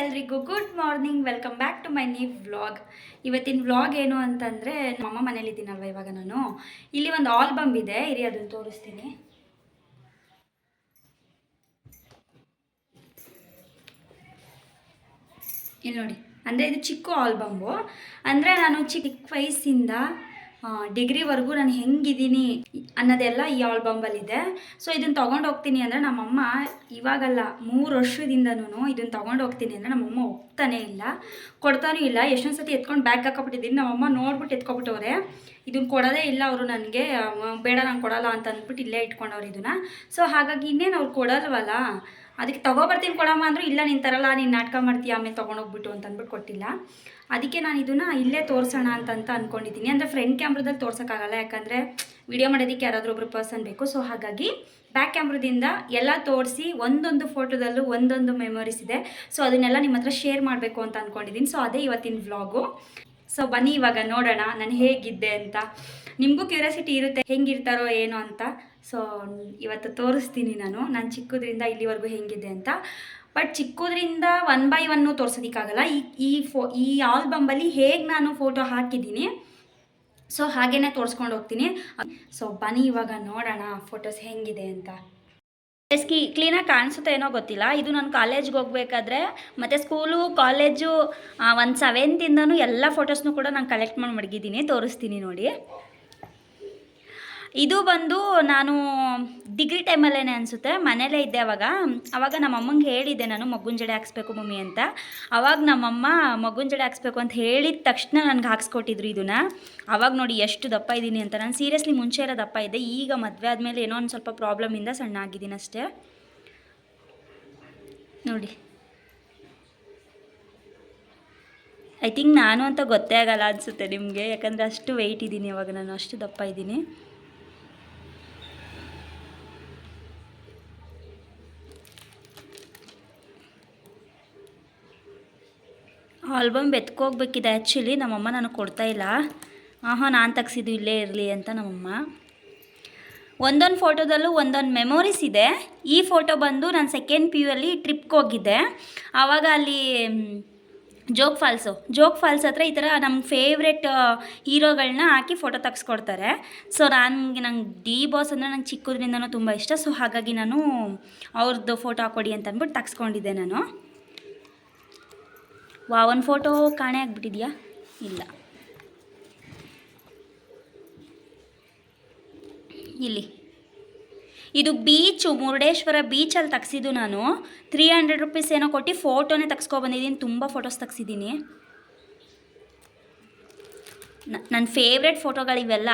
ಎಲ್ರಿಗೂ good morning, welcome back to my new vlog. ಇವತ್ತಿನ vlog ಏನು ಅಂತಂದರೆ, ನಮ್ಮ ಮನೇಲಿದ್ದೀನಲ್ವ ಇವಾಗ ನಾನು. ಇಲ್ಲಿ ಒಂದು ಆಲ್ಬಮ್ ಇದೆ, ಇರಿ ಅದನ್ನು ತೋರಿಸ್ತೀನಿ. ಇಲ್ಲಿ ನೋಡಿ, ಅಂದರೆ ಇದು ಚಿಕ್ಕ ಆಲ್ಬಮ್ಮು. ಅಂದರೆ ನಾನು ಚಿಕ್ಕ ವಯಸ್ಸಿಂದ ಡಿಗ್ರಿವರೆಗೂ ನಾನು ಹೆಂಗಿದ್ದೀನಿ ಅನ್ನೋದೆಲ್ಲ ಈ ಆಲ್ಬಮಲ್ಲಿದೆ ಸೊ ಇದನ್ನು ತೊಗೊಂಡು ಹೋಗ್ತೀನಿ ಅಂದರೆ ನಮ್ಮಮ್ಮ ಇವಾಗಲ್ಲ ಮೂರು ವರ್ಷದಿಂದನೂ ಇದನ್ನು ತೊಗೊಂಡು ಹೋಗ್ತೀನಿ ಅಂದರೆ ನಮ್ಮಮ್ಮ ಒಪ್ತಾನೇ ಇಲ್ಲ. ಕೊಡ್ತಾನೂ ಇಲ್ಲ. ಎಷ್ಟೊಂದು ಸತಿ ಎತ್ಕೊಂಡು ಬ್ಯಾಗ್ ಹಾಕೊಬಿಟ್ಟಿದ್ದೀನಿ ನಮ್ಮಮ್ಮ ನೋಡ್ಬಿಟ್ಟು ಎತ್ಕೊಬಿಟ್ಟವ್ರೆ. ಇದನ್ನು ಕೊಡೋದೇ ಇಲ್ಲ ಅವರು ನನಗೆ. ಬೇಡ, ನಾನು ಕೊಡಲ್ಲ ಅಂತ ಅಂದ್ಬಿಟ್ಟು ಇಲ್ಲೇ ಇಟ್ಕೊಂಡವ್ರು ಇದನ್ನು. ಸೊ ಹಾಗಾಗಿ ಇನ್ನೇನು ಅವ್ರು ಕೊಡಲ್ವಲ್ಲ? ಅದಕ್ಕೆ ತಗೊಬರ್ತೀನಿ ಕೊಡಮ್ಮ ಅಂದರು, ಇಲ್ಲ ನೀನು ತರಲ್ಲ, ನೀನು ನಾಟಕ ಮಾಡ್ತೀಯ, ಆಮೇಲೆ ತೊಗೊಂಡೋಗ್ಬಿಟ್ಟು ಅಂತ ಅಂದ್ಬಿಟ್ಟು ಕೊಟ್ಟಿಲ್ಲ. ಅದಕ್ಕೆ ನಾನು ಇದನ್ನು ಇಲ್ಲೇ ತೋರಿಸೋಣ ಅಂತ ಅಂದ್ಕೊಂಡಿದ್ದೀನಿ ಅಂದರೆ ಫ್ರಂಟ್ ಕ್ಯಾಮ್ರದಲ್ಲಿ ತೋರ್ಸೋಕ್ಕಾಗಲ್ಲ, ಯಾಕಂದರೆ ವಿಡಿಯೋ ಮಾಡೋದಕ್ಕೆ ಯಾರಾದರೂ ಒಬ್ರು ಪರ್ಸನ್ ಬೇಕು. ಸೊ ಹಾಗಾಗಿ ಬ್ಯಾಕ್ ಕ್ಯಾಮ್ರದಿಂದ ಎಲ್ಲ ತೋರಿಸಿ ಒಂದೊಂದು ಫೋಟೋದಲ್ಲೂ ಒಂದೊಂದು ಮೆಮೊರೀಸ್ ಇದೆ. ಸೊ ಅದನ್ನೆಲ್ಲ ನಿಮ್ಮ ಹತ್ರ ಶೇರ್ ಮಾಡಬೇಕು ಅಂತ ಅಂದ್ಕೊಂಡಿದ್ದೀನಿ ಸೊ ಅದೇ ಇವತ್ತಿನ ವ್ಲಾಗು ಸೊ ಬನ್ನಿ ಇವಾಗ ನೋಡೋಣ, ನಾನು ಹೇಗಿದ್ದೆ ಅಂತ. ನಿಮಗೂ ಕ್ಯೂರಿಯಾಸಿಟಿ ಇರುತ್ತೆ, ಹೆಂಗಿರ್ತಾರೋ ಏನೋ ಅಂತ. ಸೊ ಇವತ್ತು ತೋರಿಸ್ತೀನಿ ನಾನು. ನಾನು ಚಿಕ್ಕದ್ರಿಂದ ಇಲ್ಲಿವರೆಗೂ ಹೆಂಗಿದೆ ಅಂತ. ಬಟ್ ಚಿಕ್ಕದ್ರಿಂದ ಒನ್ ಬೈ ಒನ್ನು ತೋರ್ಸೋದಕ್ಕಾಗಲ್ಲ. ಈ ಈ ಫೋ, ಈ ಆಲ್ಬಂಬಲ್ಲಿ ಹೇಗೆ ನಾನು ಫೋಟೋ ಹಾಕಿದ್ದೀನಿ ಸೊ ಹಾಗೇನೆ ತೋರಿಸ್ಕೊಂಡು ಹೋಗ್ತೀನಿ. ಸೊ ಬನ್ನಿ ಇವಾಗ ನೋಡೋಣ ಫೋಟೋಸ್ ಹೆಂಗಿದೆ ಅಂತ. ಎಸ್ಕಿ ಕ್ಲೀನಾಗಿ ಕಾಣಿಸುತ್ತೆ ಏನೋ ಗೊತ್ತಿಲ್ಲ. ಇದು ನಾನು ಕಾಲೇಜ್ಗೆ ಹೋಗ್ಬೇಕಾದ್ರೆ, ಮತ್ತು ಸ್ಕೂಲು ಕಾಲೇಜು ಒಂದು ಸೆವೆಂತಿಂದನೂ ಎಲ್ಲ ಫೋಟೋಸ್ನು ಕೂಡ ನಾನು ಕಲೆಕ್ಟ್ ಮಾಡಿ ಮಡಗಿದ್ದೀನಿ. ತೋರಿಸ್ತೀನಿ ನೋಡಿ. ಇದು ಬಂದು ನಾನು ಡಿಗ್ರಿ ಟೈಮಲ್ಲೇ ಅನಿಸುತ್ತೆ, ಮನೇಲೇ ಇದ್ದೆ ಅವಾಗ. ಅವಾಗ ನಮ್ಮ ಅಮ್ಮಂಗೆ ಹೇಳಿದ್ದೆ, ನಾನು ಮಗುನ ಜಡೆ ಹಾಕ್ಸ್ಬೇಕು ಮಮ್ಮಿ ಅಂತ. ಅವಾಗ ನಮ್ಮಮ್ಮ ಮಗುನ ಜಡೆ ಹಾಕ್ಸ್ಬೇಕು ಅಂತ ಹೇಳಿದ ತಕ್ಷಣ ನನಗೆ ಹಾಕ್ಸ್ಕೊಟ್ಟಿದ್ರು ಇದನ್ನು. ಅವಾಗ ನೋಡಿ ಎಷ್ಟು ದಪ್ಪ ಇದ್ದೀನಿ ಅಂತ. ನಾನು ಸೀರಿಯಸ್ಲಿ ಮುಂಚೆ ಇರೋ ದಪ್ಪ ಇದ್ದೆ. ಈಗ ಮದುವೆ ಆದಮೇಲೆ ಏನೋ ಒಂದು ಸ್ವಲ್ಪ ಪ್ರಾಬ್ಲಮಿಂದ ಸಣ್ಣ ಆಗಿದ್ದೀನಿ ಅಷ್ಟೇ. ನೋಡಿ. ಐ ಥಿಂಕ್ ನಾನು ಅಂತ ಗೊತ್ತೇ ಆಗಲ್ಲ ಅನಿಸುತ್ತೆ ನಿಮಗೆ. ಯಾಕಂದರೆ ಅಷ್ಟು ವೆಯ್ಟ್ ಇದ್ದೀನಿ ಇವಾಗ ನಾನು ಅಷ್ಟು ದಪ್ಪ ಇದ್ದೀನಿ. ಆಲ್ಬಮ್ ಬೆತ್ಕೋಗ್ಬೇಕಿದೆ ಆ್ಯಕ್ಚುಲಿ, ನಮ್ಮಮ್ಮ ನನಗೆ ಕೊಡ್ತಾ ಇಲ್ಲ. ಆಹಾ, ನಾನು ತೆಗ್ಸಿದ್ದು ಇಲ್ಲೇ ಇರಲಿ ಅಂತ ನಮ್ಮಮ್ಮ. ಒಂದೊಂದು ಫೋಟೋದಲ್ಲೂ ಒಂದೊಂದು ಮೆಮೊರೀಸ್ ಇದೆ. ಈ ಫೋಟೋ ಬಂದು ನಾನು ಸೆಕೆಂಡ್ ಪಿ ಯು ಅಲ್ಲಿ ಟ್ರಿಪ್ಗೆ ಹೋಗಿದ್ದೆ. ಆವಾಗ ಅಲ್ಲಿ ಜೋಗ್ ಫಾಲ್ಸು, ಜೋಗ್ ಫಾಲ್ಸ್ ಹತ್ರ ಈ ಥರ ನಮ್ಮ ಫೇವ್ರೆಟ್ ಹೀರೋಗಳನ್ನ ಹಾಕಿ ಫೋಟೋ ತೆಗೆಸ್ಕೊಡ್ತಾರೆ. ಸೊ ನನಗೆ ನಂಗೆ ಡಿ ಬಾಸ್ ಅಂದರೆ ನಂಗೆ ಚಿಕ್ಕದ್ರಿಂದನೂ ತುಂಬ ಇಷ್ಟ. ಸೊ ಹಾಗಾಗಿ ನಾನು ಅವ್ರದ್ದು ಫೋಟೋ ಹಾಕೊಡಿ ಅಂತ ಅಂದ್ಬಿಟ್ಟು ತೆಗ್ಸ್ಕೊಂಡಿದ್ದೆ ನಾನು. ವಾ ಒಂದು ಫೋಟೋ ಕಾಣೆ ಆಗಿಬಿಟ್ಟಿದೆಯಾ? ಇಲ್ಲ. ಇಲ್ಲಿ. ಇದು ಬೀಚು ಮುರುಡೇಶ್ವರ ಬೀಚಲ್ಲಿ ತೆಗ್ಸಿದ್ದು ನಾನು. ತ್ರೀ ಹಂಡ್ರೆಡ್ ರುಪೀಸ್ ಏನೋ ಕೊಟ್ಟು ಫೋಟೋನೇ ತೆಗ್ಸ್ಕೊಬಂದಿದ್ದೀನಿ ತುಂಬ ಫೋಟೋಸ್ ತೆಗ್ಸಿದ್ದೀನಿ. ನನ್ನ ಫೇವ್ರೆಟ್ ಫೋಟೋಗಳು ಇವೆಲ್ಲ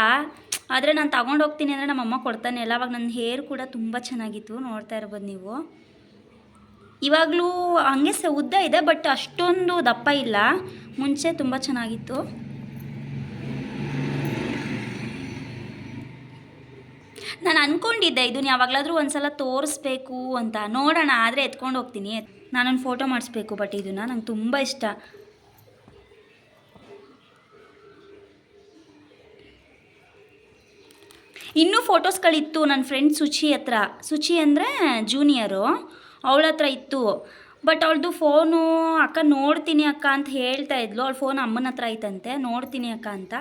ಆದರೆ ನಾನು ತಗೊಂಡು ಹೋಗ್ತೀನಿ ಅಂದರೆ ನಮ್ಮಮ್ಮ ಕೊಡ್ತಾನೆ. ಇಲ್ಲ ಅವಾಗ ನನ್ನ ಹೇರ್ ಕೂಡ ತುಂಬ ಚೆನ್ನಾಗಿತ್ತು. ನೋಡ್ತಾ ಇರ್ಬೋದು ನೀವು. ಇವಾಗಲೂ ಹಂಗೆ ಸ ಉದ್ದ ಇದೆ ಬಟ್ ಅಷ್ಟೊಂದು ದಪ್ಪ ಇಲ್ಲ. ಮುಂಚೆ ತುಂಬ ಚೆನ್ನಾಗಿತ್ತು. ನಾನು ಅಂದ್ಕೊಂಡಿದ್ದೆ ಇದನ್ನ ಯಾವಾಗಲಾದರೂ ಒಂದ್ಸಲ ತೋರಿಸ್ಬೇಕು ಅಂತ. ನೋಡೋಣ, ಆದರೆ ಎತ್ಕೊಂಡು ಹೋಗ್ತೀನಿ. ನಾನೊಂದು ಫೋಟೋ ಮಾಡಿಸ್ಬೇಕು ಬಟ್ ಇದನ್ನು ನಂಗೆ ತುಂಬ ಇಷ್ಟ. ಇನ್ನೂ ಫೋಟೋಸ್ಗಳಿತ್ತು ನನ್ನ ಫ್ರೆಂಡ್ ಸುಚಿ ಹತ್ರ. ಸುಚಿ ಅಂದರೆ ಜೂನಿಯರು ಅವಳ ಹತ್ರ ಇತ್ತು. ಬಟ್ ಅವಳದು ಫೋನು ಅಕ್ಕ ನೋಡ್ತೀನಿ ಅಕ್ಕ ಅಂತ ಹೇಳ್ತಾ ಇದ್ಲು. ಅವಳ ಫೋನ್ ಅಮ್ಮನ ಹತ್ರ ಐತಂತೆ. ನೋಡ್ತೀನಿ ಅಕ್ಕ ಅಂತ.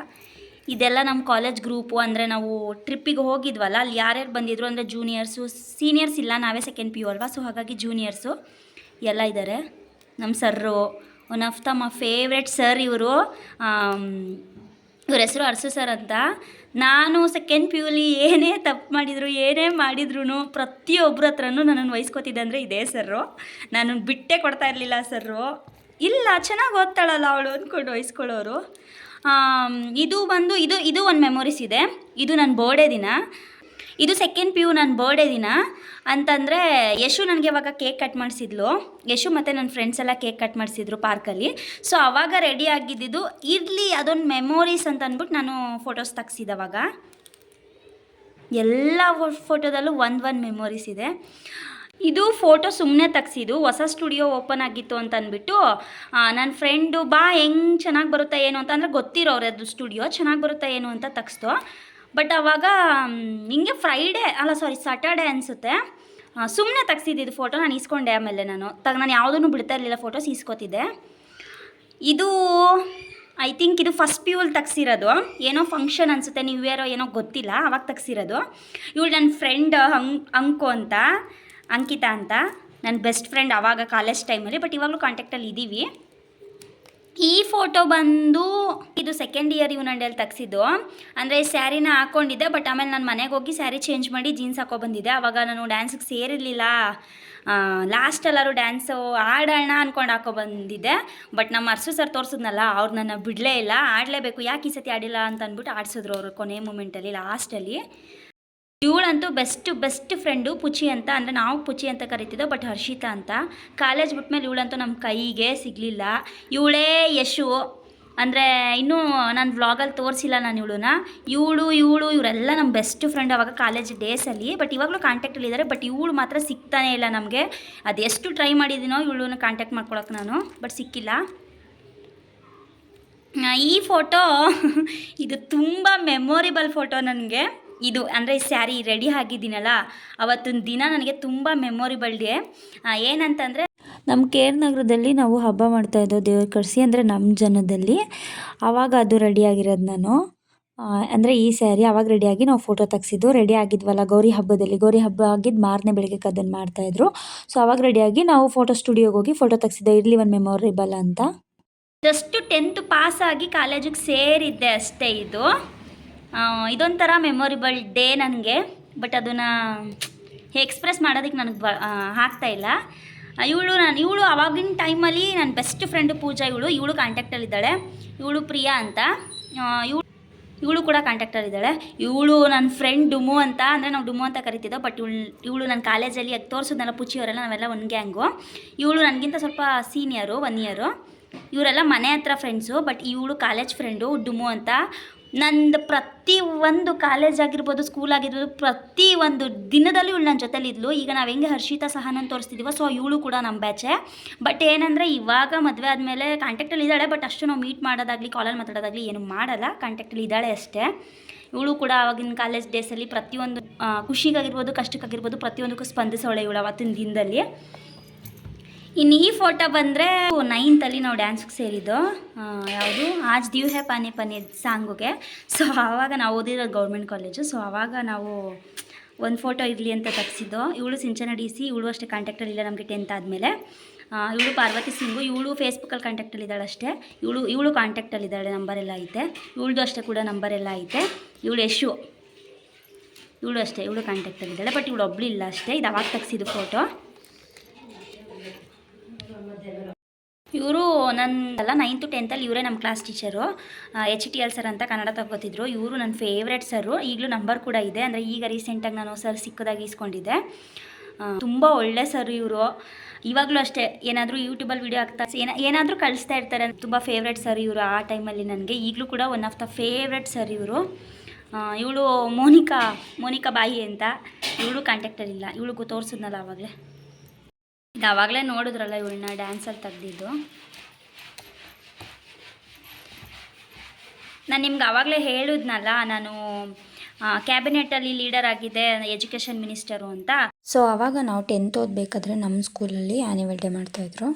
ಇದೆಲ್ಲ ನಮ್ಮ ಕಾಲೇಜ್ ಗ್ರೂಪು ಅಂದರೆ ನಾವು ಟ್ರಿಪ್ಪಿಗೆ ಹೋಗಿದ್ವಲ್ಲ, ಅಲ್ಲಿ ಯಾರ್ಯಾರು ಬಂದಿದ್ರು ಅಂದರೆ ಜೂನಿಯರ್ಸು ಸೀನಿಯರ್ಸ್ ಇಲ್ಲ, ನಾವೇ ಸೆಕೆಂಡ್ ಪಿ ಯು ಅಲ್ವಾ? ಸೊ ಹಾಗಾಗಿ ಜೂನಿಯರ್ಸು ಎಲ್ಲ ಇದ್ದಾರೆ ನಮ್ಮ sir one of the my favourite sir ಇವರು ಇವ್ರ ಹೆಸರು ಅರಸು ಸರ್ ಅಂತ. ನಾನು ಸೆಕೆಂಡ್ ಪಿ ಯುಲಿ ಏನೇ ತಪ್ಪು ಮಾಡಿದ್ರು, ಏನೇ ಮಾಡಿದ್ರು ಪ್ರತಿಯೊಬ್ಬರ ಹತ್ರನೂ ನನ್ನನ್ನು ವಹಿಸ್ಕೊತಿದ್ದೆ ಅಂದರೆ ಇದೇ ಸರ್ರು ನಾನು ಬಿಟ್ಟೇ ಕೊಡ್ತಾ ಇರಲಿಲ್ಲ ಸರ್ರು ಇಲ್ಲ, ಚೆನ್ನಾಗಿ ಓದ್ತಾಳಲ್ಲ ಅವಳು ಅಂದ್ಕೊಂಡು ವಹಿಸ್ಕೊಳ್ಳೋರು. ಇದು ಬಂದು, ಇದು ಇದು ಒಂದು ಮೆಮೊರೀಸ್ ಇದೆ. ಇದು ನನ್ನ ಬೋರ್ಡೇ ದಿನ. ಇದು ಸೆಕೆಂಡ್ ಪಿ ಯು ನನ್ನ ಬರ್ಡೇ ದಿನ. ಅಂತಂದರೆ, ಯಶು ನನಗೆ ಅವಾಗ ಕೇಕ್ ಕಟ್ ಮಾಡಿಸಿದ್ಲು. ಯಶು ಮತ್ತು ನನ್ನ ಫ್ರೆಂಡ್ಸ್ ಎಲ್ಲ ಕೇಕ್ ಕಟ್ ಮಾಡಿಸಿದ್ರು ಪಾರ್ಕಲ್ಲಿ ಸೊ ಆವಾಗ ರೆಡಿ ಆಗಿದ್ದಿದ್ದು ಇರಲಿ, ಅದೊಂದು ಮೆಮೊರೀಸ್ ಅಂತ ಅಂದ್ಬಿಟ್ಟು ನಾನು ಫೋಟೋಸ್ ತೆಗ್ಸಿದ್ದೆ ಅವಾಗ. ಎಲ್ಲ ಫೋಟೋದಲ್ಲೂ ಒಂದು ಒಂದು ಮೆಮೊರೀಸ್ ಇದೆ. ಇದು ಫೋಟೋ ಸುಮ್ಮನೆ ತೆಗ್ಸಿದ್ದು, ಹೊಸ ಸ್ಟುಡಿಯೋ ಓಪನ್ ಆಗಿತ್ತು ಅಂತ ಅಂದ್ಬಿಟ್ಟು ನನ್ನ ಫ್ರೆಂಡು ಬಾ, ಹೆಂಗೆ ಚೆನ್ನಾಗಿ ಬರುತ್ತಾ, ಏನು ಅಂತ, ಅಂದರೆ ಗೊತ್ತಿರೋರು ಅದು ಸ್ಟುಡಿಯೋ ಚೆನ್ನಾಗಿ ಬರುತ್ತಾ, ಏನು ಅಂತ ತೆಗ್ಸ್ತು ಬಟ್ ಅವಾಗ ಹಿಂಗೆ ಫ್ರೈಡೇ ಅಲ್ಲ ಸಾರಿ ಸ್ಯಾಟರ್ಡೇ ಅನಿಸುತ್ತೆ. ಸುಮ್ಮನೆ ತೆಗ್ಸಿದ್ದು ಫೋಟೋ ನಾನು ಇಸ್ಕೊಂಡೆ ಆಮೇಲೆ ನಾನು. ತಗ, ನಾನು ಯಾವುದನ್ನು ಬಿಡ್ತಾ ಇರಲಿಲ್ಲ ಫೋಟೋಸ್ ಇಸ್ಕೊತಿದ್ದೆ ಇದು ಐ ಥಿಂಕ್ ಇದು ಫಸ್ಟ್ ಪಿ ಯುಲ್ ತೆಗ್ಸಿರೋದು. ಏನೋ ಫಂಕ್ಷನ್ ಅನಿಸುತ್ತೆ ನೀವು ಯಾರೋ ಏನೋ ಗೊತ್ತಿಲ್ಲ, ಅವಾಗ ತೆಗ್ಸಿರೋದು. ಇವಳು ನನ್ನ ಫ್ರೆಂಡ್ ಹಂಗ್ ಅಂಕು ಅಂತ, ಅಂಕಿತಾ ಅಂತ. ನನ್ನ ಬೆಸ್ಟ್ ಫ್ರೆಂಡ್ ಅವಾಗ ಕಾಲೇಜ್ ಟೈಮಲ್ಲಿ ಬಟ್ ಇವಾಗಲೂ ಕಾಂಟ್ಯಾಕ್ಟಲ್ಲಿ ಇದ್ದೀವಿ ಈ ಫೋಟೋ ಬಂದು ಇದು ಸೆಕೆಂಡ್ ಇಯರ್ ಯುನಂಡಲ್ಲಿ ತೆಗ್ಸಿದ್ದು. ಅಂದರೆ ಸ್ಯಾರಿನ ಹಾಕ್ಕೊಂಡಿದ್ದೆ ಬಟ್ ಆಮೇಲೆ ನಾನು ಮನೆಗೆ ಹೋಗಿ ಸ್ಯಾರಿ ಚೇಂಜ್ ಮಾಡಿ ಜೀನ್ಸ್ ಹಾಕೋ ಬಂದಿದ್ದೆ ಆವಾಗ ನಾನು ಡ್ಯಾನ್ಸಿಗೆ ಸೇರಿರಲಿಲ್ಲ. ಲಾಸ್ಟ್ ಎಲ್ಲರೂ ಡ್ಯಾನ್ಸು ಆಡೋಣ ಅಂದ್ಕೊಂಡು ಹಾಕೋ ಬಂದಿದ್ದೆ ಬಟ್ ನಮ್ಮ ಅರ್ಸು ಸರ್ ತೋರಿಸಿದ್ನಲ್ಲ, ಅವ್ರು ನನ್ನ ಬಿಡಲೇ ಇಲ್ಲ. ಆಡಲೇಬೇಕು ಯಾಕೆ ಈ ಸತಿ ಆಡಿಲ್ಲ ಅಂತ ಅಂದ್ಬಿಟ್ಟು ಆಡಿಸಿದ್ರು ಅವರು ಕೊನೆ ಮೂಮೆಂಟಲ್ಲಿ ಲಾಸ್ಟಲ್ಲಿ ಇವಳಂತೂ ಬೆಸ್ಟ್ ಬೆಸ್ಟ್ ಫ್ರೆಂಡು ಪುಚಿ ಅಂತ, ಅಂದರೆ ನಾವು ಪುಚಿ ಅಂತ ಕರಿತಿದ್ದೋ ಬಟ್ ಹರ್ಷಿತಾ ಅಂತ. ಕಾಲೇಜ್ ಬಿಟ್ಮೇಲೆ ಇವಳಂತೂ ನಮ್ಮ ಕೈಗೆ ಸಿಗಲಿಲ್ಲ. ಇವಳೇ ಯಶು. ಅಂದರೆ ಇನ್ನೂ ನಾನು ವ್ಲಾಗಲ್ಲಿ ತೋರಿಸಿಲ್ಲ ನಾನು ಇವಳನ್ನ. ಇವಳು ಇವಳು, ಇವರೆಲ್ಲ ನಮ್ಮ ಬೆಸ್ಟ್ ಫ್ರೆಂಡ್ ಅವಾಗ ಕಾಲೇಜ್ ಡೇಸಲ್ಲಿ ಬಟ್ ಇವಾಗಲೂ ಕಾಂಟ್ಯಾಕ್ಟಲ್ಲಿ ಇದ್ದಾರೆ ಬಟ್ ಇವಳು ಮಾತ್ರ ಸಿಗ್ತಾನೇ ಇಲ್ಲ ನಮಗೆ. ಅದೆಷ್ಟು ಟ್ರೈ ಮಾಡಿದ್ದೀನೋ ಇವಳನ್ನ ಕಾಂಟ್ಯಾಕ್ಟ್ ಮಾಡ್ಕೊಳಕ್ಕೆ ನಾನು ಬಟ್ ಸಿಕ್ಕಿಲ್ಲ. ಈ ಫೋಟೋ ಇದು ತುಂಬ ಮೆಮೊರಿಬಲ್ ಫೋಟೋ ನನಗೆ. ಇದು ಅಂದರೆ ಸ್ಯಾರಿ ರೆಡಿ ಆಗಿದ್ದೀನಲ್ಲ ಅವತ್ತಿನ ದಿನ ನನಗೆ ತುಂಬ ಮೆಮೊರಿಬಲ್ ಡೇ ಏನಂತಂದರೆ ನಮ್ಮ ಕೇರ್ ನಗರದಲ್ಲಿ ನಾವು ಹಬ್ಬ ಮಾಡ್ತಾ ಇದ್ದೋ ದೇವ್ರ ಕಳಿಸಿ ಅಂದರೆ ನಮ್ಮ ಜನದಲ್ಲಿ ಆವಾಗ ಅದು ರೆಡಿಯಾಗಿರೋದು ನಾನು. ಅಂದರೆ ಈ ಸ್ಯಾರಿ ಆವಾಗ ರೆಡಿಯಾಗಿ ನಾವು ಫೋಟೋ ತೆಗ್ಸಿದ್ದು ರೆಡಿ ಆಗಿದ್ವಲ್ಲ ಗೌರಿ ಹಬ್ಬದಲ್ಲಿ. ಗೌರಿ ಹಬ್ಬ ಆಗಿದ್ದು ಮಾರನೇ ಬೆಳಗ್ಗೆ ಅದನ್ನು ಮಾಡ್ತಾಯಿದ್ರು ಸೊ ಆವಾಗ ರೆಡಿಯಾಗಿ ನಾವು ಫೋಟೋ ಸ್ಟುಡಿಯೋಗೆ ಹೋಗಿ ಫೋಟೋ ತೆಗ್ಸಿದ್ದೆ. ಇರಲಿ ಒಂದು ಮೆಮೊರೇಬಲ್ ಅಂತ. ಜಸ್ಟ್ ಟೆಂತ್ ಪಾಸ್ ಆಗಿ ಕಾಲೇಜಿಗೆ ಸೇರಿದ್ದೆ ಅಷ್ಟೇ ಇದು. ಇದೊಂಥರ ಮೆಮೊರಿಬಲ್ ಡೇ ನನಗೆ ಬಟ್ ಅದನ್ನು ಎಕ್ಸ್ಪ್ರೆಸ್ ಮಾಡೋದಕ್ಕೆ ನನಗೆ ಬ ಆಗ್ತಾ ಇಲ್ಲ. ಇವಳು ನಾನು, ಇವಳು ಅವಾಗಿನ ಟೈಮಲ್ಲಿ ನನ್ನ ಬೆಸ್ಟ್ ಫ್ರೆಂಡ್ ಪೂಜಾ ಇವಳು ಇವಳು ಕಾಂಟ್ಯಾಕ್ಟಲ್ಲಿದ್ದಾಳೆ ಇವಳು ಪ್ರಿಯಾ ಅಂತ. ಇವಳು ಇವಳು ಕೂಡ ಕಾಂಟ್ಯಾಕ್ಟಲ್ಲಿದ್ದಾಳೆ ಇವಳು ನನ್ನ ಫ್ರೆಂಡ್ ಡುಮು ಅಂತ, ಅಂದರೆ ನಾವು ಡುಮು ಅಂತ ಕರಿತಿದ್ದೋ ಬಟ್ ಇವಳು ಇವಳು ನನ್ನ ಕಾಲೇಜಲ್ಲಿ ಅದು ತೋರಿಸಿದ್ನಲ್ಲ ಪುಚಿಯವರೆಲ್ಲ, ನಾವೆಲ್ಲ ಒಂದು ಗ್ಯಾಂಗು ಇವಳು ನನಗಿಂತ ಸ್ವಲ್ಪ ಸೀನಿಯರು ಒನ್ ಇಯರು ಇವರೆಲ್ಲ ಮನೆ ಹತ್ರ ಫ್ರೆಂಡ್ಸು ಬಟ್ ಇವಳು ಕಾಲೇಜ್ ಫ್ರೆಂಡು ಡುಮು ಅಂತ. ನಂದು ಪ್ರತಿ ಒಂದು ಕಾಲೇಜ್ ಆಗಿರ್ಬೋದು ಸ್ಕೂಲ್ ಆಗಿರ್ಬೋದು, ಪ್ರತಿ ಒಂದು ದಿನದಲ್ಲೂ ಇವಳು ನನ್ನ ಜೊತೆಲಿ ಇದ್ಲು. ಈಗ ನಾವು ಹೆಂಗೆ ಹರ್ಷಿತಾ ಸಹನನ್ ತೋರಿಸ್ತಿದ್ದೀವೋ ಸೊ ಇವಳು ಕೂಡ ನಮ್ಮ ಬ್ಯಾಚೆ ಬಟ್ ಏನಂದರೆ ಇವಾಗ ಮದುವೆ ಆದಮೇಲೆ ಕಾಂಟ್ಯಾಕ್ಟಲ್ಲಿ ಇದ್ದಾಳೆ ಬಟ್ ಅಷ್ಟು ನಾವು ಮೀಟ್ ಮಾಡೋದಾಗಲಿ ಕಾಲಲ್ಲಿ ಮಾತಾಡೋದಾಗಲಿ ಏನು ಮಾಡಲ್ಲ. ಕಾಂಟ್ಯಾಕ್ಟಲ್ಲಿ ಇದ್ದಾಳೆ ಅಷ್ಟೇ. ಇವಳು ಕೂಡ ಆವಾಗಿನ ಕಾಲೇಜ್ ಡೇಸಲ್ಲಿ ಪ್ರತಿಯೊಂದು ಖುಷಿಗಾಗಿರ್ಬೋದು, ಕಷ್ಟಕ್ಕಾಗಿರ್ಬೋದು ಪ್ರತಿಯೊಂದಕ್ಕೂ ಸ್ಪಂದಿಸೋಳೆ ಇವಳು ಅವತ್ತಿನ ದಿನದಲ್ಲಿ. ಇನ್ನು ಈ ಫೋಟೋ ಬಂದರೆ ನೈನ್ತಲ್ಲಿ ನಾವು ಡ್ಯಾನ್ಸ್ಗೆ ಸೇರಿದ್ದು. ಯಾವುದು? ಆಜ್ ದಿವ್ ಹೇ ಪಾನಿ ಪಾನಿ ಸಾಂಗುಗೆ. ಸೊ ಆವಾಗ ನಾವು ಓದಿರೋ ಗೌರ್ಮೆಂಟ್ ಕಾಲೇಜು ಸೊ ಆವಾಗ ನಾವು ಒಂದು ಫೋಟೋ ಇರಲಿ ಅಂತ ತಗ್ಸಿದ್ದು ಇವಳು ಸಿಂಚನ ಡಿ ಸಿ ಇವಳು ಅಷ್ಟೇ ಕಾಂಟ್ಯಾಕ್ಟಲ್ಲಿ ಇಲ್ಲ ನಮಗೆ ಟೆಂತ್ ಆದಮೇಲೆ. ಇವಳು ಪಾರ್ವತಿ ಸಿಂಗು, ಇವಳು ಫೇಸ್ಬುಕ್ಕಲ್ಲಿ ಕಾಂಟ್ಯಾಕ್ಟಲ್ಲಿ ಇದ್ದಾಳೆ ಅಷ್ಟೇ. ಇವಳು ಇವಳು ಕಾಂಟ್ಯಾಕ್ಟಲ್ಲಿ ಇದ್ದಾಳೆ ನಂಬರ್ ಎಲ್ಲ ಐತೆ. ಇವಳದು ಅಷ್ಟೇ ಕೂಡ ನಂಬರೆಲ್ಲ ಐತೆ. ಇವಳು ಯಶು. ಇವಳು ಅಷ್ಟೇ, ಇವಳು ಕಾಂಟ್ಯಾಕ್ಟಲ್ಲಿ ಇದ್ದಾಳೆ. ಬಟ್ ಇವಳು ಒಬ್ಳು ಇಲ್ಲ ಅಷ್ಟೇ. ಇದು ಅವಾಗ ತೆಗ್ಸಿದ್ದು ಫೋಟೋ ಇವರು ನನ್ನ ನೈನ್ತು ಟೆಂತಲ್ಲಿ ಇವರೇ ನಮ್ಮ class teacher H T L sir ಅಂತ ಕನ್ನಡ ತಗೋತಿದ್ರು. ಇವರು ನನ್ನ ಫೇವ್ರೆಟ್ ಸರು ಈಗಲೂ ನಂಬರ್ ಕೂಡ ಇದೆ. ಅಂದರೆ ಈಗ ರೀಸೆಂಟಾಗಿ ನಾನು ಸರ್ ಸಿಕ್ಕದಾಗಿ ಇಸ್ಕೊಂಡಿದ್ದೆ ತುಂಬ ಒಳ್ಳೆ ಸರ್ ಇವರು. ಇವಾಗಲೂ ಅಷ್ಟೇ, ಏನಾದರೂ ಯೂಟ್ಯೂಬಲ್ಲಿ ವೀಡಿಯೋ ಹಾಕ್ತಾ ಏನ, ಏನಾದರೂ ಕಳಿಸ್ತಾ ಇರ್ತಾರೆ. ತುಂಬ ಫೇವ್ರೆಟ್ ಸರ್ ಇವರು ಆ ಟೈಮಲ್ಲಿ ನನಗೆ. ಈಗಲೂ ಕೂಡ one of the favourite sir ಇವರು. ಇವಳು ಮೋನಿಕಾ ಮೋನಿಕಾ ಬಾಯಿ ಅಂತ. ಇವಳು ಕಾಂಟ್ಯಾಕ್ಟಲ್ಲಿಲ್ಲ ಇವಳಿಗೂ ತೋರಿಸಿದ್ನಲ್ಲ ಆವಾಗಲೇ ಇದು ಆವಾಗಲೇ ನೋಡಿದ್ರಲ್ಲ ಇವಳನ್ನ ಡ್ಯಾನ್ಸಲ್ಲಿ ತೆಗ್ದಿದ್ದು. ನಾನು ನಿಮ್ಗೆ ಆವಾಗಲೇ ಹೇಳಿದ್ನಲ್ಲ ನಾನು ಕ್ಯಾಬಿನೆಟಲ್ಲಿ ಲೀಡರ್ ಆಗಿದೆ ಎಜುಕೇಷನ್ ಮಿನಿಸ್ಟರು ಅಂತ. ಸೊ ಆವಾಗ ನಾವು ಟೆಂತ್ ಓದಬೇಕಾದ್ರೆ ನಮ್ಮ ಸ್ಕೂಲಲ್ಲಿ ಆ್ಯನಿವಲ್ ಡೇ ಮಾಡ್ತಾಯಿದ್ರು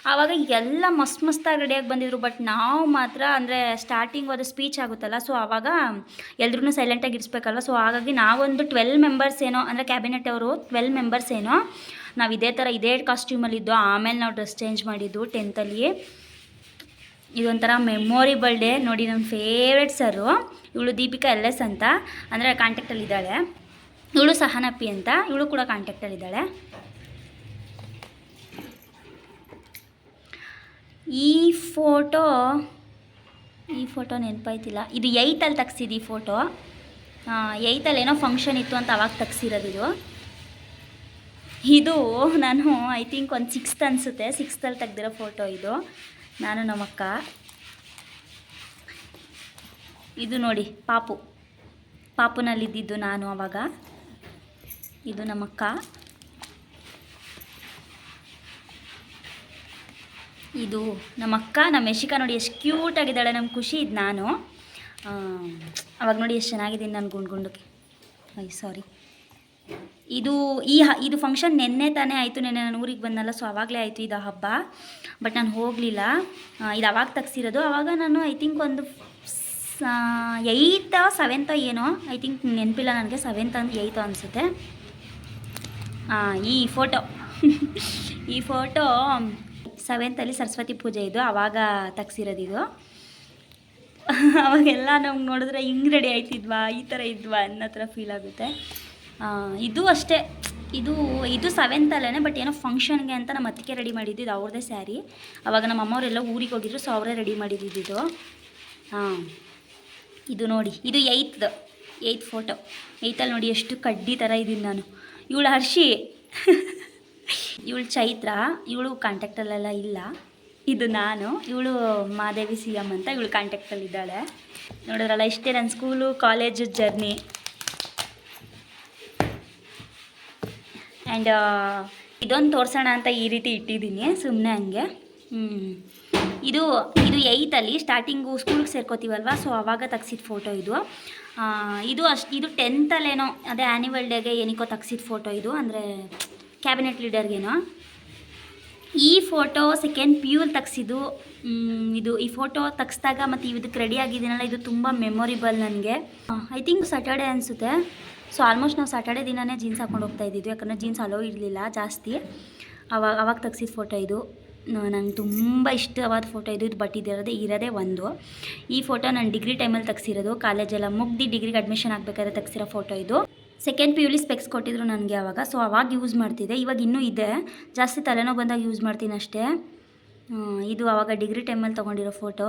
ಆವಾಗ ಎಲ್ಲ ಮಸ್ತ್ ಮಸ್ತಾಗಿ ರೆಡಿಯಾಗಿ ಬಂದಿದ್ರು ಬಟ್ ನಾವು ಮಾತ್ರ ಅಂದರೆ ಸ್ಟಾರ್ಟಿಂಗ್ ಅದು ಸ್ಪೀಚ್ ಆಗುತ್ತಲ್ಲ ಸೊ ಆವಾಗ ಎಲ್ರೂ ಸೈಲೆಂಟಾಗಿ ಇರಿಸ್ಬೇಕಲ್ವ ಸೊ ಹಾಗಾಗಿ ನಾವೊಂದು ಟ್ವೆಲ್ ಮೆಂಬರ್ಸ್ ಏನೋ ಅಂದರೆ ಕ್ಯಾಬಿನೆಟ್ ಅವರು ಟ್ವೆಲ್ ಮೆಂಬರ್ಸ್ ಏನೋ ನಾವು ಇದೇ ಥರ ಇದೇ ಕಾಸ್ಟ್ಯೂಮಲ್ಲಿ ಇದ್ದು, ಆಮೇಲೆ ನಾವು ಡ್ರೆಸ್ ಚೇಂಜ್ ಮಾಡಿದ್ದು ಟೆಂತಲ್ಲಿ ಇದೊಂಥರ ಮೆಮೊರಿಬಲ್ ಡೇ ನೋಡಿ ನನ್ನ ಫೇವ್ರೆಟ್ ಸರು ಇವಳು ದೀಪಿಕಾ ಎಲ್ ಎಸ್ ಅಂತ. ಅಂದರೆ ಕಾಂಟ್ಯಾಕ್ಟಲ್ಲಿದ್ದಾಳೆ ಇವಳು ಸಹನಪ್ಪಿ ಅಂತ. ಇವಳು ಕೂಡ ಕಾಂಟ್ಯಾಕ್ಟಲ್ಲಿದ್ದಾಳೆ ಈ ಫೋಟೋ ಈ ಫೋಟೋ ನೆನಪಾಯ್ತಿಲ್ಲ. ಇದು ಏಯ್ತಲ್ಲಿ ತೆಗ್ಸಿದ್ದು ಈ ಫೋಟೋ ಏಯ್ತಲ್ಲಿ ಏನೋ ಫಂಕ್ಷನ್ ಇತ್ತು ಅಂತ ಅವಾಗ ತೆಗ್ಸಿರೋದು ಇದು. ಇದು ನಾನು ಐ ಥಿಂಕ್ ಒಂದು ಸಿಕ್ಸ್ತ್ ಅನಿಸುತ್ತೆ. ಸಿಕ್ಸ್ತಲ್ಲಿ ತೆಗ್ದಿರೋ ಫೋಟೋ ಇದು. ನಾನು ನಮ್ಮಕ್ಕ. ಇದು ನೋಡಿ, ಪಾಪು. ಪಾಪುನಲ್ಲಿದ್ದಿದ್ದು ನಾನು ಅವಾಗ. ಇದು ನಮ್ಮಕ್ಕ. ಇದು ನಮ್ಮಕ್ಕ. ನಮ್ಮ ಯಶಿಕಾ ನೋಡಿ ಎಷ್ಟು ಕ್ಯೂಟ್ ಆಗಿದ್ದಾಳೆ. ನಮ್ಮ ಖುಷಿ ಇದು ನಾನು. ಅವಾಗ ನೋಡಿ ಎಷ್ಟು ಚೆನ್ನಾಗಿದ್ದೀನಿ ನಾನು ಗುಂಡು ಗುಂಡಕ್ಕೆ ಐ ಸಾರಿ ಇದು ಈ ಹ, ಇದು ಫಂಕ್ಷನ್ ನಿನ್ನೆ ತಾನೇ ಆಯಿತು, ನೆನ್ನೆ ನಾನು ಊರಿಗೆ ಬಂದಲ್ಲ ಸೊ ಆವಾಗಲೇ ಆಯಿತು ಇದು ಹಬ್ಬ. ಬಟ್ ನಾನು ಹೋಗಲಿಲ್ಲ. ಇದು ಅವಾಗ ತೆಗ್ಸಿರೋದು. ಆವಾಗ ನಾನು ಐ ಥಿಂಕ್ ಒಂದು ಏಯ್ತ ಸೆವೆಂತ ಏನೋ ಐ ಥಿಂಕ್ ನೆನಪಿಲ್ಲ ನನಗೆ ಸೆವೆಂತ್ ಅಂತ ಏಯ್ತೋ ಅನಿಸುತ್ತೆ. ಈ ಫೋಟೋ ಈ ಫೋಟೋ ಸೆವೆಂತಲ್ಲಿ ಸರಸ್ವತಿ ಪೂಜೆ ಇದು ಆವಾಗ ತೆಗ್ಸಿರೋದು ಇದು. ಅವಾಗೆಲ್ಲ ನಮ್ಗೆ ನೋಡಿದ್ರೆ ಹಿಂಗೆ ರೆಡಿ ಆಯ್ತಿದ್ವಾ, ಈ ಥರ ಇದ್ವಾ ಅನ್ನೋ ಥರ ಫೀಲ್ ಆಗುತ್ತೆ. ಇದು ಅಷ್ಟೇ. ಇದು ಇದು ಸೆವೆಂತಲ್ಲೇ ಬಟ್ ಏನೋ ಫಂಕ್ಷನ್ಗೆ ಅಂತ ನಮ್ಮ ಅತ್ತಿಗೆ ರೆಡಿ ಮಾಡಿದ್ದು ಅವ್ರದ್ದೇ ಸ್ಯಾರಿ ಅವಾಗ ನಮ್ಮ ಅಮ್ಮವರೆಲ್ಲ ಊರಿಗೆ ಹೋಗಿದ್ರು ಸೊ ಅವರೇ ರೆಡಿ ಮಾಡಿದ್ದು ಹಾಂ ಇದು ನೋಡಿ, ಇದು ಏಯ್ತ್ದು ಏಯ್ತ್ ಫೋಟೋ ಏಯ್ತಲ್ಲಿ ನೋಡಿ ಎಷ್ಟು ಕಡ್ಡಿ ಥರ ಇದ್ದೀನಿ ನಾನು. ಇವಳು ಹರ್ಷಿ. ಇವಳು ಚೈತ್ರ, ಇವಳು ಕಾಂಟ್ಯಾಕ್ಟಲ್ಲೆಲ್ಲ ಇಲ್ಲ. ಇದು ನಾನು, ಇವಳು ಮಾದೇವಿ ಸಿ ಎಂ ಅಂತ ಇವಳು ಕಾಂಟ್ಯಾಕ್ಟಲ್ಲಿದ್ದಾಳೆ ನೋಡಿದ್ರಲ್ಲ ಇಷ್ಟೇ ನನ್ನ ಸ್ಕೂಲು ಕಾಲೇಜು ಜರ್ನಿ ಆ್ಯಂಡ್ ಇದೊಂದು ತೋರಿಸೋಣ ಅಂತ ಈ ರೀತಿ ಇಟ್ಟಿದ್ದೀನಿ ಸುಮ್ಮನೆ ಹಂಗೆ. ಇದು ಇದು ಏಯ್ತಲ್ಲಿ ಸ್ಟಾರ್ಟಿಂಗು ಸ್ಕೂಲ್ಗೆ ಸೇರ್ಕೋತೀವಲ್ವ? ಸೊ ಆವಾಗ ತೆಗ್ಸಿದ ಫೋಟೋ ಇದು. ಇದು ಅಷ್ಟು, ಇದು ಟೆಂತಲ್ಲೇನೋ ಅದೇ ಆ್ಯನಿವಲ್ ಡೇಗೆ ಏನಕ್ಕೋ ತೆಗ್ಸಿದ ಫೋಟೋ ಇದು, ಅಂದರೆ ಕ್ಯಾಬಿನೆಟ್ ಲೀಡರ್ಗೇನೋ ಈ ಫೋಟೋ ಸೆಕೆಂಡ್ ಪಿ ಯುಲ್ ತೆಗ್ಸಿದ್ದು ಇದು, ಈ ಫೋಟೋ ತೆಗ್ಸ್ದಾಗ ಮತ್ತು ಇದಕ್ಕೆ ರೆಡಿ ಆಗಿದ್ದೀನಲ್ಲ, ಇದು ತುಂಬ ಮೆಮೊರಿಬಲ್ ನನಗೆ. ಐ ಥಿಂಕ್ ಸ್ಯಾಟರ್ಡೆ ಅನಿಸುತ್ತೆ. ಸೊ ಆಲ್ಮೋಸ್ಟ್ ನಾವು ಸ್ಯಾಟರ್ಡೆ ದಿನನೇ ಜೀನ್ಸ್ ಹಾಕೊಂಡು ಹೋಗ್ತಾ ಇದ್ದಿದ್ದು. ಯಾಕಂದರೆ ಜೀನ್ಸ್ ಅಲೋ ಇರಲಿಲ್ಲ ಜಾಸ್ತಿ. ಅವಾಗ ಅವಾಗ ತೆಗ್ಸಿದ ಫೋಟೋ ಇದು. ನಂಗೆ ತುಂಬ ಇಷ್ಟವಾದ ಫೋಟೋ ಇದು. ಇದು ಬಟ್ ಇದಿರೋದೇ ಇರೋದೇ ಒಂದು. ಈ ಫೋಟೋ ನಾನು ಡಿಗ್ರಿ ಟೈಮಲ್ಲಿ ತೆಗ್ಸಿರೋದು. ಕಾಲೇಜೆಲ್ಲ ಮುಗ್ದು ಡಿಗ್ರಿಗೆ ಅಡ್ಮಿಷನ್ ಆಗಬೇಕಾದ್ರೆ ತೆಗ್ಸಿರೋ ಫೋಟೋ ಇದು. ಸೆಕೆಂಡ್ ಪಿ ಯುಲಿ ಸ್ಪೆಕ್ಸ್ ಕೊಟ್ಟಿದ್ರು ನನಗೆ ಅವಾಗ. ಸೊ ಅವಾಗ ಯೂಸ್ ಮಾಡ್ತಿದ್ದೆ. ಇವಾಗ ಇನ್ನೂ ಇದೆ. ಜಾಸ್ತಿ ತಲೆನೋವು ಬಂದಾಗ ಯೂಸ್ ಮಾಡ್ತೀನಿ ಅಷ್ಟೇ. ಇದು ಅವಾಗ ಡಿಗ್ರಿ ಟೈಮಲ್ಲಿ ತೊಗೊಂಡಿರೋ ಫೋಟೋ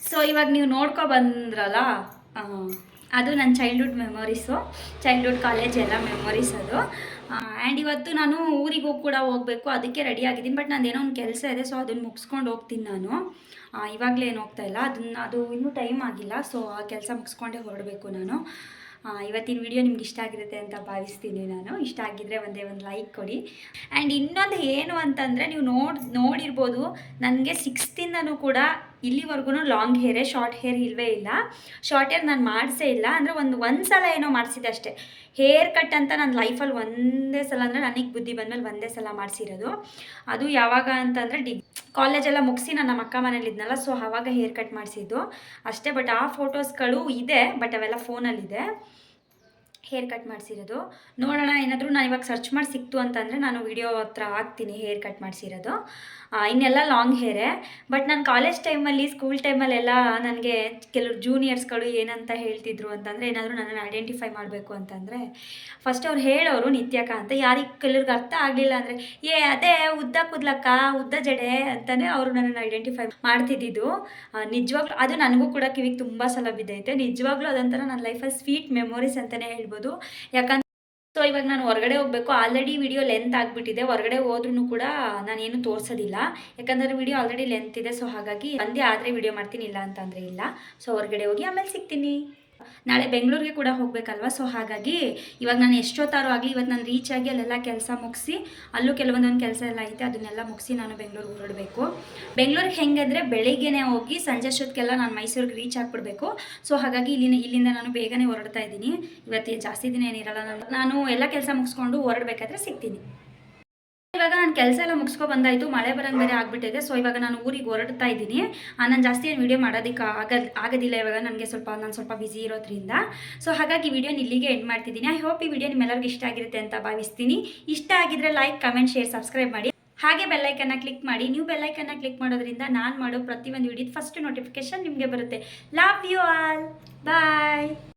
ಸೊ ಇವಾಗ ನೀವು ನೋಡ್ಕೊ ಬಂದ್ರಲ್ಲ? ಅದು ನನ್ನ ಚೈಲ್ಡ್ಹುಡ್ ಮೆಮೊರೀಸು ಚೈಲ್ಡ್ಹುಡ್ ಕಾಲೇಜ್ ಎಲ್ಲ ಮೆಮೊರೀಸ್ ಅದು. ಆ್ಯಂಡ್ ಇವತ್ತು ನಾನು ಊರಿಗೆ ಹೋಗಿ ಕೂಡ ಹೋಗಬೇಕು, ಅದಕ್ಕೆ ರೆಡಿ ಆಗಿದ್ದೀನಿ. ಬಟ್ ನಂದೇನೋ ಒಂದು ಕೆಲಸ ಇದೆ ಸೊ ಅದನ್ನು ಮುಗಿಸ್ಕೊಂಡು ಹೋಗ್ತೀನಿ ನಾನು. ಇವಾಗಲೇ ಏನು ಹೋಗ್ತಾ ಇಲ್ಲ. ಅದನ್ನ, ಅದು ಇನ್ನೂ ಟೈಮ್ ಆಗಿಲ್ಲ ಸೊ ಆ ಕೆಲಸ ಮುಗಿಸ್ಕೊಂಡೇ ಹೊರಡಬೇಕು ನಾನು. ಇವತ್ತಿನ ವಿಡಿಯೋ ನಿಮ್ಗೆ ಇಷ್ಟ ಆಗಿರುತ್ತೆ ಅಂತ ಭಾವಿಸ್ತೀನಿ ನಾನು. ಇಷ್ಟ ಆಗಿದ್ರೆ ಒಂದೇ ಒಂದು ಲೈಕ್ ಕೊಡಿ. ಆ್ಯಂಡ್ ಇನ್ನೊಂದು ಏನು ಅಂತಂದರೆ, ನೀವು ನೋಡಿ, ನೋಡಿರ್ಬೋದು, ನನಗೆ ಸಿಕ್ಸ್ತಿಂದನೂ ಕೂಡ ಇಲ್ಲಿವರೆಗೂ ಲಾಂಗ್ ಹೇರೇ ಶಾರ್ಟ್ ಹೇರ್ ಇಲ್ಲವೇ ಇಲ್ಲ. ಶಾರ್ಟ್ ಹೇರ್ ನಾನು ಮಾಡಿಸೇ ಇಲ್ಲ. ಅಂದರೆ ಒಂದು ಒಂದು ಸಲ ಏನೋ ಮಾಡಿಸಿದೆ ಅಷ್ಟೇ. ಹೇರ್ ಕಟ್ ಅಂತ ನನ್ನ ಲೈಫಲ್ಲಿ ಒಂದೇ ಸಲ ಅಂದರೆ ನನಗೆ ಬುದ್ಧಿ ಬಂದಮೇಲೆ ಒಂದೇ ಸಲ ಮಾಡಿಸಿರೋದು. ಅದು ಯಾವಾಗ ಅಂತಂದರೆ ಡಿಗ್ ಕಾಲೇಜೆಲ್ಲ ಮುಗಿಸಿ ನಾನು ನಮ್ಮ ಅಕ್ಕ ಮನೇಲಿದ್ನಲ್ಲ ಸೊ ಆವಾಗ ಹೇರ್ ಕಟ್ ಮಾಡಿಸಿದ್ದು. ಅಷ್ಟೇ ಬಟ್ ಆ ಫೋಟೋಸ್ಗಳು ಇದೆ ಬಟ್ ಅವೆಲ್ಲ ಫೋನಲ್ಲಿದೆ ಹೇರ್ ಕಟ್ ಮಾಡಿಸಿರೋದು. ನೋಡೋಣ, ಏನಾದರೂ ನಾನು ಇವಾಗ ಸರ್ಚ್ ಮಾಡಿ ಸಿಕ್ತು ಅಂತಂದರೆ ನಾನು ವಿಡಿಯೋ ಹತ್ರ ಹಾಕ್ತೀನಿ ಹೇರ್ ಕಟ್ ಮಾಡಿಸಿರೋದು. ಇನ್ನೆಲ್ಲ ಲಾಂಗ್ ಹೇರೇ ಬಟ್ ನಾನು ಕಾಲೇಜ್ ಟೈಮಲ್ಲಿ ಸ್ಕೂಲ್ ಟೈಮಲ್ಲೆಲ್ಲ ನನಗೆ ಕೆಲವರು ಜೂನಿಯರ್ಸ್ಗಳು ಏನಂತ ಹೇಳ್ತಿದ್ರು ಅಂತಂದರೆ, ಏನಾದರೂ ನನ್ನನ್ನು ಐಡೆಂಟಿಫೈ ಮಾಡಬೇಕು ಅಂತಂದರೆ ಫಸ್ಟ್ ಅವ್ರು ಹೇಳೋರು ನಿತ್ಯಕ ಅಂತ. ಯಾರಿಗೆ ಕೆಲವ್ರಿಗೆ ಅರ್ಥ ಆಗಲಿಲ್ಲ ಅಂದರೆ, ಏ, ಅದೇ ಉದ್ದ ಕೂದ್ಲಕ್ಕ, ಉದ್ದ ಜಡೆ ಅಂತಲೇ ಅವರು ನನ್ನನ್ನು ಐಡೆಂಟಿಫೈ ಮಾಡ್ತಿದ್ದಿದ್ದು. ನಿಜವಾಗ್ಲೂ ಅದು ನನಗೂ ಕೂಡ ಕಿವಿಗೆ ತುಂಬ ಸಲ ಬಿದ್ದೈತೆ ನಿಜವಾಗ್ಲೂ ಅದೊಂಥರ ನನ್ನ ಲೈಫಲ್ಲಿ ಸ್ವೀಟ್ ಮೆಮೊರೀಸ್ ಅಂತಲೇ ಹೇಳ್ಬೋದು. ಯಾಕಂದ್ರೆ ಸೊ ಇವಾಗ ನಾನು ಹೊರಗಡೆ ಹೋಗಬೇಕು. ಆಲ್ರೆಡಿ ವಿಡಿಯೋ ಲೆಂತ್ ಆಗಿಬಿಟ್ಟಿದೆ. ಹೊರಗಡೆ ಹೋದ್ರೂ ಕೂಡ ನಾನೇನು ತೋರಿಸೋದಿಲ್ಲ. ಯಾಕಂದರೆ ವಿಡಿಯೋ ಆಲ್ರೆಡಿ ಲೆಂತ್ ಇದೆ. ಸೊ ಹಾಗಾಗಿ ಒಂದೇ ಆದರೆ ವಿಡಿಯೋ ಮಾಡ್ತೀನಿ, ಇಲ್ಲ ಅಂತಂದರೆ ಇಲ್ಲ. ಸೊ ಹೊರಗಡೆ ಹೋಗಿ ಆಮೇಲೆ ಸಿಗ್ತೀನಿ. ನಾಳೆ ಬೆಂಗಳೂರಿಗೆ ಕೂಡ ಹೋಗಬೇಕಲ್ವ? ಸೊ ಹಾಗಾಗಿ ಇವಾಗ ನಾನು ಎಷ್ಟೊತ್ತಾರು ಆಗಲಿ ಇವತ್ತು ನಾನು ರೀಚ್ ಆಗಿ ಅಲ್ಲೆಲ್ಲ ಕೆಲಸ ಮುಗಿಸಿ, ಅಲ್ಲೂ ಕೆಲವೊಂದೊಂದು ಕೆಲಸ ಎಲ್ಲ ಐತೆ, ಅದನ್ನೆಲ್ಲ ಮುಗಿಸಿ ನಾನು ಬೆಂಗಳೂರಿಗೆ ಹೊರಡಬೇಕು. ಬೆಂಗಳೂರಿಗೆ ಹೆಂಗಂದರೆ ಬೆಳಿಗ್ಗೆನೇ ಹೋಗಿ ಸಂಜೆ ಅಷ್ಟೊತ್ತಿಗೆಲ್ಲ ನಾನು ಮೈಸೂರಿಗೆ ರೀಚ್ ಆಗಿಬಿಡಬೇಕು. ಸೊ ಹಾಗಾಗಿ ಇಲ್ಲಿನ ಇಲ್ಲಿಂದ ನಾನು ಬೇಗನೆ ಹೊರಡ್ತಾ ಇದ್ದೀನಿ. ಇವತ್ತು ಜಾಸ್ತಿ ದಿನ ಏನಿರಲ್ಲ, ನಾನು ನಾನು ಎಲ್ಲ ಕೆಲಸ ಮುಗಿಸ್ಕೊಂಡು ಹೊರಡಬೇಕಾದ್ರೆ ಸಿಗ್ತೀನಿ. ಇವಾಗ ನಾನು ಕೆಲಸ ಎಲ್ಲ ಮುಗಿಸ್ಕೊ ಬಂದಾಯ್ತು, ಮಳೆ ಬರಂಗೆ ಬೇರೆ ಆಗ್ಬಿಟ್ಟಿದೆ. ಸೊ ಇವಾಗ ನಾನು ಊರಿಗೆ ಹೊರಡ್ತಾ ಇದ್ದೀನಿ. ನಾನು ಜಾಸ್ತಿ ಏನು ವೀಡಿಯೋ ಮಾಡೋದಕ್ಕೆ ಆಗ ಆಗೋದಿಲ್ಲ ಇವಾಗ ನನಗೆ ಸ್ವಲ್ಪ, ನಾನು ಸ್ವಲ್ಪ ಬ್ಯುಸಿ ಇರೋದ್ರಿಂದ. ಸೊ ಹಾಗಾಗಿ ವಿಡಿಯೋನ ಇಲ್ಲಿಗೆ ಎಂಡ್ ಮಾಡ್ತಿದ್ದೀನಿ. ಐ ಹೋಪ್ ಈ ವಿಡಿಯೋ ನಿಮ್ಮೆಲ್ಲರಿಗೂ ಇಷ್ಟ ಆಗಿರುತ್ತೆ ಅಂತ ಭಾವಿಸ್ತೀನಿ. ಇಷ್ಟ ಆಗಿದ್ರೆ ಲೈಕ್ ಕಮೆಂಟ್ ಶೇರ್ ಸಬ್ಸ್ಕ್ರೈಬ್ ಮಾಡಿ. ಹಾಗೆ ಬೆಲ್ಲೈಕನ್ನ ಕ್ಲಿಕ್ ಮಾಡಿ. ನೀವು ಬೆಲ್ಲೈಕನ್ನ ಕ್ಲಿಕ್ ಮಾಡೋದ್ರಿಂದ ನಾನು ಮಾಡೋ ಪ್ರತಿಯೊಂದು ವಿಡಿಯೋದ ಫಸ್ಟ್ ನೋಟಿಫಿಕೇಶನ್ ನಿಮಗೆ ಬರುತ್ತೆ. Love you all bye